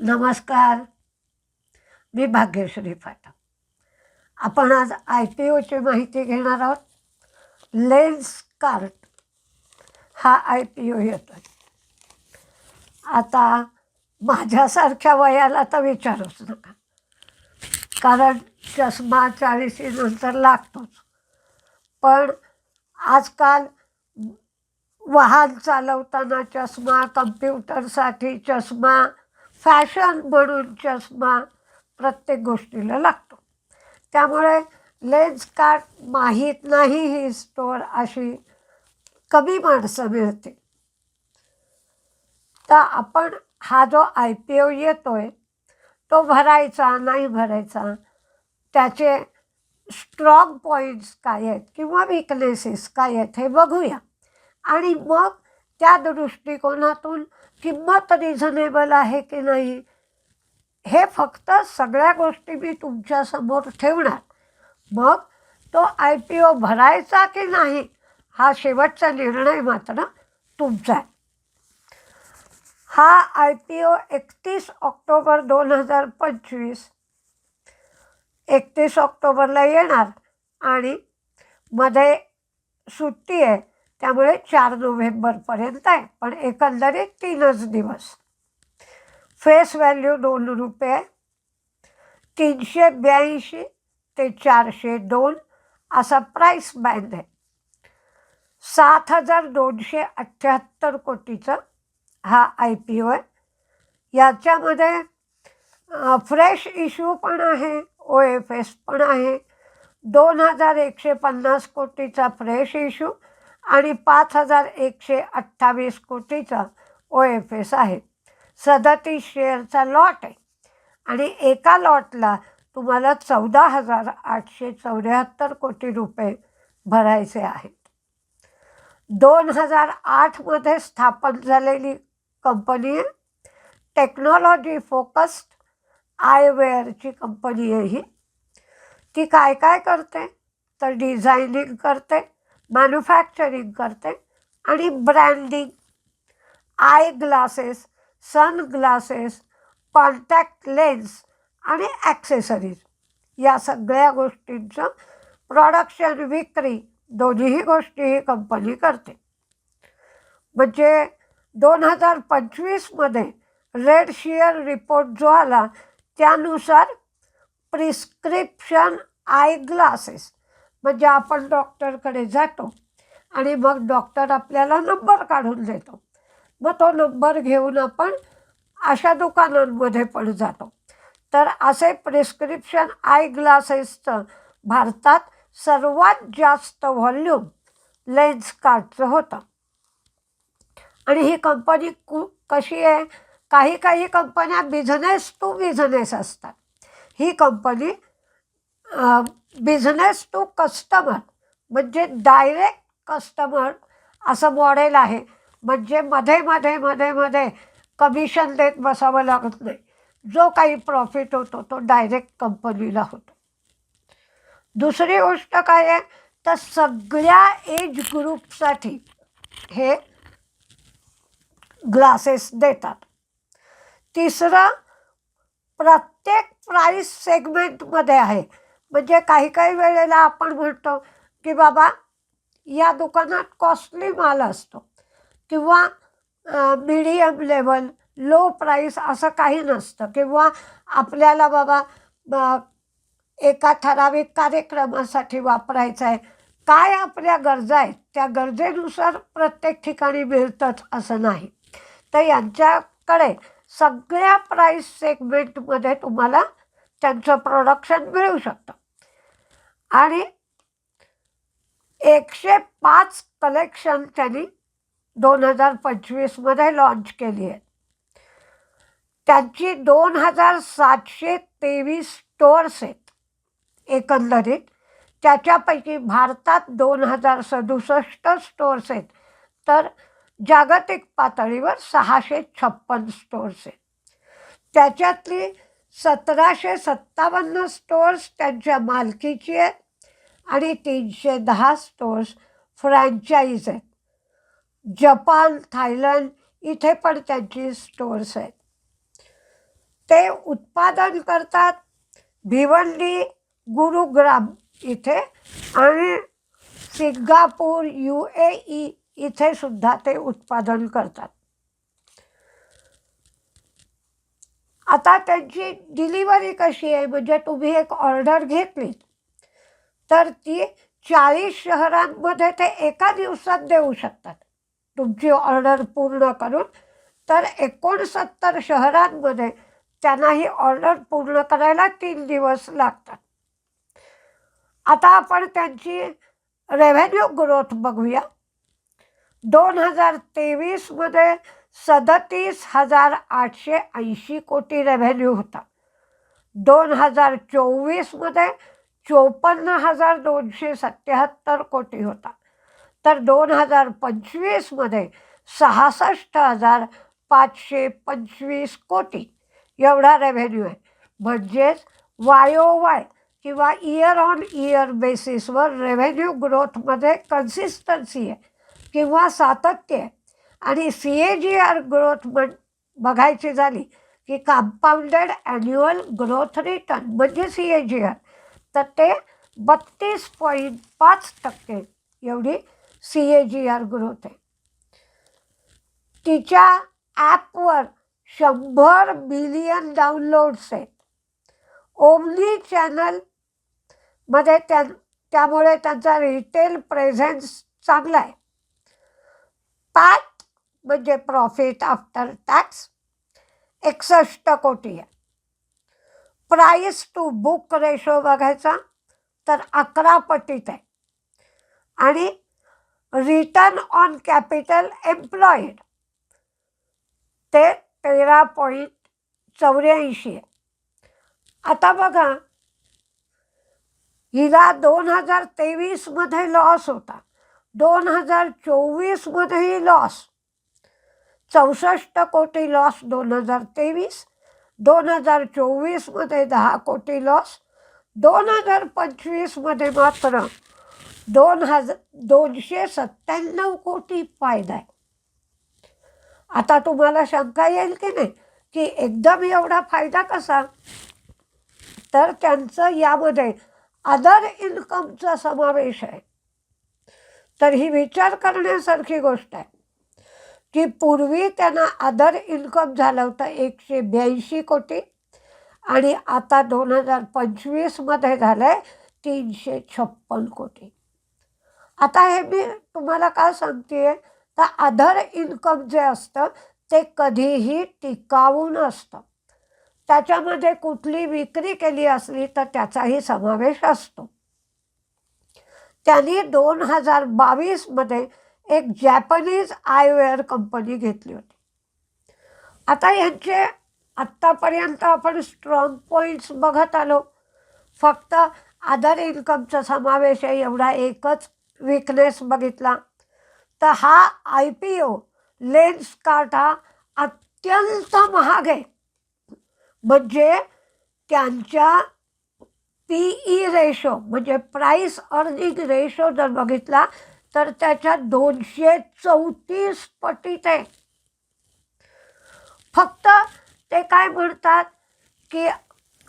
नमस्कार. मी भाग्यश्री फाटा आपण आज आय पी ओची माहिती घेणार आहोत. Lenskart. हा आय पी ओ येतो आता माझ्यासारख्या वयाला तर विचारूच नका. कारण चष्मा चाळीसीनंतर लागतोच. पण आजकाल वाहन चालवताना चष्मा कम्प्युटरसाठी चष्मा फॅशन म्हणून चष्मा प्रत्येक गोष्टीला लागतो. त्यामुळे लेन्स कार्ड माहीत नाही ही स्टोअर अशी कमी माणसं मिळते. तर आपण हा जो आय पी ओ येतो आहे तो भरायचा नाही भरायचा त्याचे स्ट्रॉंग पॉईंट्स काय आहेत किंवा विकनेसेस काय आहेत हे बघूया. आणि मग त्या दृष्टिकोनातून किंमत रिझनेबल आहे की नाही हे फक्त सगळ्या गोष्टी मी तुमच्यासमोर ठेवणार. मग तो आय पी ओ भरायचा की नाही हा शेवटचा निर्णय मात्र तुमचा आहे. हा आय पी ओ एकतीस ऑक्टोबर दोन हजार पंचवीस एकतीस ऑक्टोबरला येणार आणि मध्ये सुट्टी आहे. त्यामुळे चार नोव्हेंबरपर्यंत आहे. पण एकंदरीत तीनच दिवस. फेस व्हॅल्यू दोन रुपये तीनशे ब्याऐंशी ते चारशे दोन असा प्राईस बँड आहे. सात हजार दोनशे अठ्ठ्याहत्तर कोटीचा हा आय पी ओ आहे. याच्यामध्ये फ्रेश इश्यू पण आहे ओ एफ एस पण आहे. दोन हजार एकशे पन्नास कोटीचा फ्रेश इश्यू आणि पाच हजार एकशे अठ्ठावीस कोटीचा ओ एफ एस आहे. सदतीस शेअरचा लॉट आहे. आणि एका लॉटला तुम्हाला चौदा हजार आठशे चौऱ्याहत्तर कोटी रुपये भरायचे आहेत. दोन हजार आठमध्ये स्थापन झालेली कंपनी आहे टेक्नॉलॉजी फोकस्ड आयवेअरची कंपनी आहे ही. ती काय काय करते? तर डिझायनिंग करते. मॅन्युफॅक्चरिंग करते आणि branding eye glasses sunglasses contact lens आणि ॲक्सेसरीज या सगळ्या गोष्टींचं प्रॉडक्शन विक्री दोन्हीही गोष्टी ही कंपनी करते. म्हणजे दोन हजार पंचवीसमध्ये रेड शिअर रिपोर्ट जो आला त्यानुसार प्रिस्क्रिप्शन आय ग्लासेस म्हणजे आपण डॉक्टरकडे जातो आणि मग डॉक्टर आपल्याला नंबर काढून देतो. मग तो नंबर घेऊन आपण अशा दुकानांमध्ये पण जातो. तर असे प्रिस्क्रिप्शन आय ग्लासेसचं भारतात सर्वात जास्त व्हॉल्यूम लेन्स कार्डचं होतं. आणि ही कंपनी कु कशी आहे? काही काही कंपन्या बिझनेस टू बिझनेस असतात. ही कंपनी बिझनेस टू कस्टमर म्हणजे डायरेक्ट कस्टमर असं मॉडेल आहे. म्हणजे मध्ये मध्ये मध्ये मध्ये कमिशन देत बसावं लागत नाही. जो काही प्रॉफिट होतो तो डायरेक्ट कंपनीला होतो. दुसरी गोष्ट काय आहे? तर सगळ्या एज ग्रुपसाठी हे ग्लासेस देतात. तिसरं प्रत्येक प्राईस सेगमेंटमध्ये आहे. म्हणजे काही काही वेळेला आपण म्हणतो की बाबा या दुकानात कॉस्टली माल असतो किंवा मिडियम लेवल लो प्राईस असं काही नसतं किंवा आपल्याला बाबा एका ठराविक कार्यक्रमासाठी वापरायचं आहे. काय आपल्या गरजा आहेत? त्या गरजेनुसार प्रत्येक ठिकाणी मिळतंच असं नाही. तर यांच्याकडे सगळ्या प्राईस सेगमेंटमध्ये तुम्हाला त्यांचं प्रोडक्शन मिळू शकतं. आणि एकशे पाच कलेक्शन त्यांनी दोन हजार पंचवीसमध्ये लॉन्च केली आहे. त्यांची दोन हजार सातशे तेवीस स्टोअर्स आहेत एकंदरीत. त्याच्यापैकी भारतात दोन हजार सदुसष्ट स्टोअर्स आहेत. तर जागतिक पातळीवर सहाशे छप्पन स्टोअर्स आहेत. त्याच्यातली सतराशे सत्तावन्न स्टोअर्स त्यांच्या मालकीची आहेत. आणि तीनशे दहा स्टोअर्स फ्रँचाईज आहेत. जपान थायलंड इथे पण त्यांची स्टोअर्स आहेत. ते उत्पादन करतात भिवंडी गुरुग्राम इथे आणि सिंगापूर यू ए ई इथे सुद्धा ते उत्पादन करतात. आता त्यांची डिलिव्हरी कशी आहे? म्हणजे तुम्ही एक ऑर्डर घेतली तर ती चाळीस शहरांमध्ये ते एका दिवसात देऊ शकतात. तुमची ऑर्डर पूर्ण करून तर एकोणसत्तर शहरांमध्ये त्यांना ही ऑर्डर पूर्ण करायला तीन दिवस लागतात. आता आपण त्यांची रेव्हेन्यू ग्रोथ बघूया. दोन हजार तेवीसमध्ये सदतीस हजार आठशे ऐंशी कोटी रेव्हेन्यू होता. दोन हजार चोवीसमध्ये चोपन्न हजार दोनशे सत्याहत्तर कोटी होता. तर दोन हजार पंचवीसमध्ये सहासष्ट हजार पाचशे पंचवीस कोटी एवढा रेव्हेन्यू आहे. म्हणजेच वायोवाय किंवा इयर ऑन इयर बेसिसवर रेव्हेन्यू ग्रोथमध्ये कन्सिस्टन्सी आहे किंवा सातत्य आहे. आणि C A G R growth म्हण बघायची झाली की कंपाऊंडेड ॲन्युअल ग्रोथ रिटर्न म्हणजे सी ए जी आर तर ते बत्तीस पॉईंट पाच टक्के एवढी C A G R growth आहे. तिच्या ॲपवर शंभर मिलियन डाउनलोड्स आहेत. ओमली चॅनलमध्ये त्या त्यामुळे त्यांचा रिटेल प्रेझेन्स चांगला आहे. पॅट म्हणजे प्रॉफिट आफ्टर टॅक्स एकसष्ट कोटी आहे. प्राईस टू बुक रेशो बघायचा तर अकरा पटीत आहे. आणि रिटर्न ऑन कॅपिटल एम्प्लॉईड ते तेरा पॉईंट चौऱ्याऐंशी आहे. आता बघा हिला दोन हजार तेवीसमध्ये लॉस होता. दोन हजार चोवीसमध्येही लॉस चौसष्ट कोटी लॉस दोन हजार तेवीस. दोन हजार चोवीसमध्ये दहा कोटी लॉस दोन हजार पंचवीसमध्ये मात्र दोन हजार दोनशे सत्त्याण्णव कोटी फायदा आहे. आता तुम्हाला शंका येईल की नाही की एकदम एवढा फायदा कसा? तर त्यांचं यामध्ये अदर इन्कमचा समावेश आहे. तर ही विचार करण्यासारखी गोष्ट आहे. की पूर्वी त्यांना अदर इन्कम झालं होतं एकशे ब्याऐंशी कोटी आणि आता दोन हजार पंचवीसमध्ये झालं आहे तीनशे छप्पन कोटी. आता हे मी तुम्हाला का सांगते आहे तर अदर इन्कम जे असतं ते कधीही टिकावून नसतं त्याच्यामध्ये कुठली विक्री केली असली तर त्याचाही समावेश असतो. त्यांनी दोन हजार बावीसमध्ये एक जॅपनीज आयवेअर कंपनी घेतली होती. आता यांचे आत्तापर्यंत आपण स्ट्रॉंग पॉईंट्स बघत आलो. फक्त अदर इन्कमचा समावेश आहे एवढा एकच विकनेस बघितला. तर हा I P O Lenskart हा अत्यंत महाग आहे. म्हणजे त्यांच्या पी ई रेशो म्हणजे प्राईस अर्निंग रेशो जर बघितला तर त्याच्या दोनशे चौतीस पटीत आहे. फक्त ते काय म्हणतात की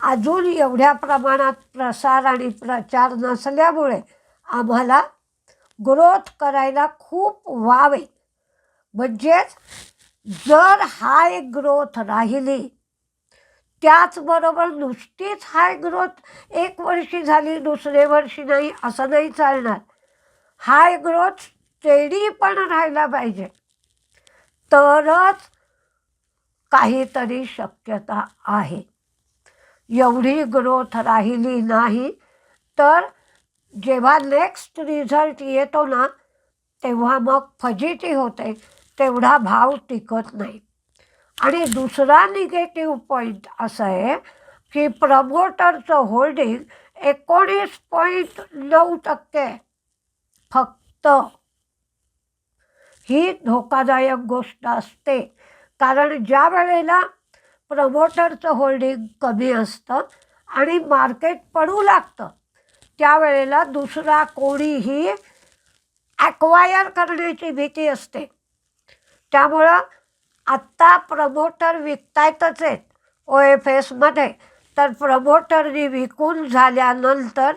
अजून एवढ्या प्रमाणात प्रसार आणि प्रचार नसल्यामुळे आम्हाला ग्रोथ करायला खूप व्हावे म्हणजेच जर हाय ग्रोथ राहिली त्याचबरोबर नुसतीच हाय ग्रोथ एक वर्षी झाली दुसरे वर्षी नाही असं नाही चालणार. हाय ग्रोथ स्टेडी पण राहायला पाहिजे. तरच काहीतरी शक्यता आहे. एवढी ग्रोथ राहिली नाही तर जेव्हा नेक्स्ट रिझल्ट येतो ना तेव्हा मग फजिती होते तेवढा भाव टिकत नाही. आणि दुसरा निगेटिव्ह पॉईंट असं आहे की प्रमोटरचं होल्डिंग एकोणीस पॉईंट नऊ टक्के फक्त ही धोकादायक गोष्ट असते. कारण ज्या वेळेला प्रमोटरचं होल्डिंग कमी असतं आणि मार्केट पडू लागतं त्यावेळेला दुसरा कोणीही ॲक्वायर करण्याची भीती असते. त्यामुळं आत्ता प्रमोटर विकतायतच आहेत. ओ एफ एसमध्ये तर प्रमोटरनी विकून झाल्यानंतर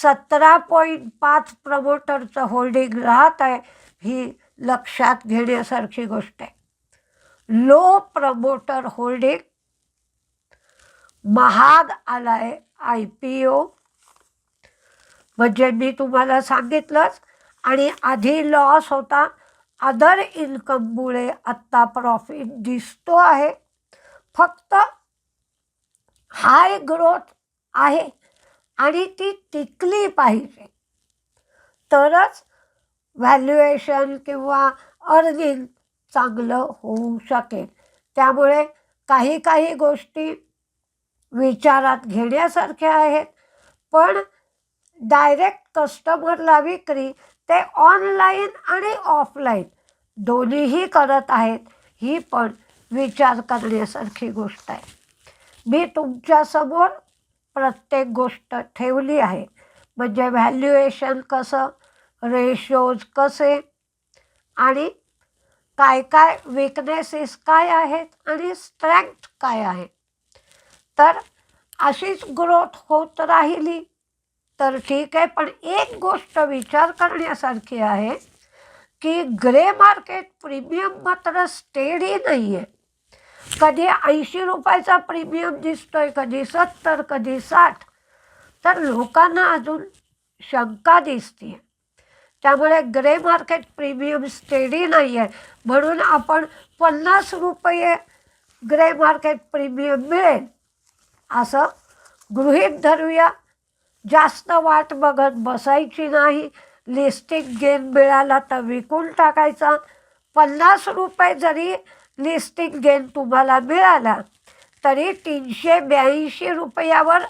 सतरा पॉईंट पाच प्रमोटरचं होल्डिंग राहत आहे ही लक्षात घेण्यासारखी गोष्ट आहे. लो प्रमोटर होल्डिंग महाग आलाय आय पी ओ. म्हणजे मी तुम्हाला सांगितलंच आणि आधी लॉस होता अदर इन्कममुळे आत्ता प्रॉफिट दिसतो आहे. फक्त हाय ग्रोथ आहे. आणि ती टिकली पाहिजे. तरच व्हॅल्युएशन किंवा अर्निंग चांगलं होऊ शकेल. त्यामुळे काही काही गोष्टी विचारात घेण्यासारख्या आहेत. पण डायरेक्ट कस्टमरला विक्री ते ऑनलाईन आणि ऑफलाईन दोन्हीही करत आहेत ही पण विचार करण्यासारखी गोष्ट आहे. मी तुमच्यासमोर प्रत्येक गोष्ट ठेवली आहे. म्हणजे व्हॅल्युएशन कसं रेशोज कसे आणि काय काय विकनेसेस काय आहेत आणि स्ट्रेंथ काय आहे. तर अशीच ग्रोथ होत राहिली तर ठीक आहे. पण एक गोष्ट विचार करण्यासारखी आहे की ग्रे मार्केट प्रीमियम मात्र स्टेडी नाही आहे कधी ऐंशी रुपयाचा प्रीमियम दिसतोय कधी सत्तर कधी साठ. तर लोकांना अजून शंका दिसते. त्यामुळे ग्रे मार्केट प्रीमियम स्टेडी नाही आहे म्हणून आपण पन्नास रुपये ग्रे मार्केट प्रीमियम मिळेल. असं गृहीत धरूया. जास्त वाट बघत बसायची नाही. लिस्टिक गेन मिळाला तर विकून टाकायचा. पन्नास रुपये जरी लिस्टिंग गेन तुम्हाला मिळाला तरी तीनशे ब्याऐंशी रुपयावर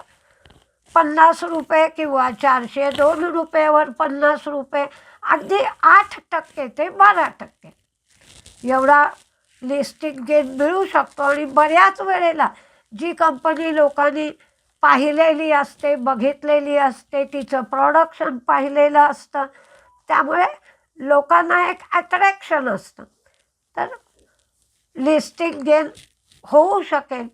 पन्नास रुपये किंवा चारशे दोन रुपयावर पन्नास रुपये अगदी आठ टक्के ते बारा टक्के. एवढा लिस्टिंग गेन मिळू शकतो आणि बऱ्याच वेळेला जी कंपनी लोकांनी पाहिलेली असते बघितलेली असते तिचं प्रॉडक्शन पाहिलेलं असतं त्यामुळे लोकांना एक ॲट्रॅक्शन असतं. तर लिस्टिंग गेन होऊ शकेल.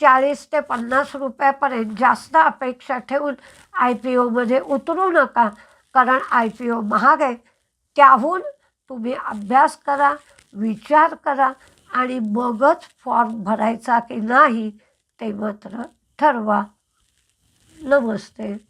चाळीस ते पन्नास रुपयापर्यंत जास्त अपेक्षा ठेवून आय पी ओमध्ये उतरू नका कारण आय पी ओ महाग आहे. त्याहून तुम्ही अभ्यास करा विचार करा आणि मगच फॉर्म भरायचा की नाही ते मात्र ठरवा. नमस्ते.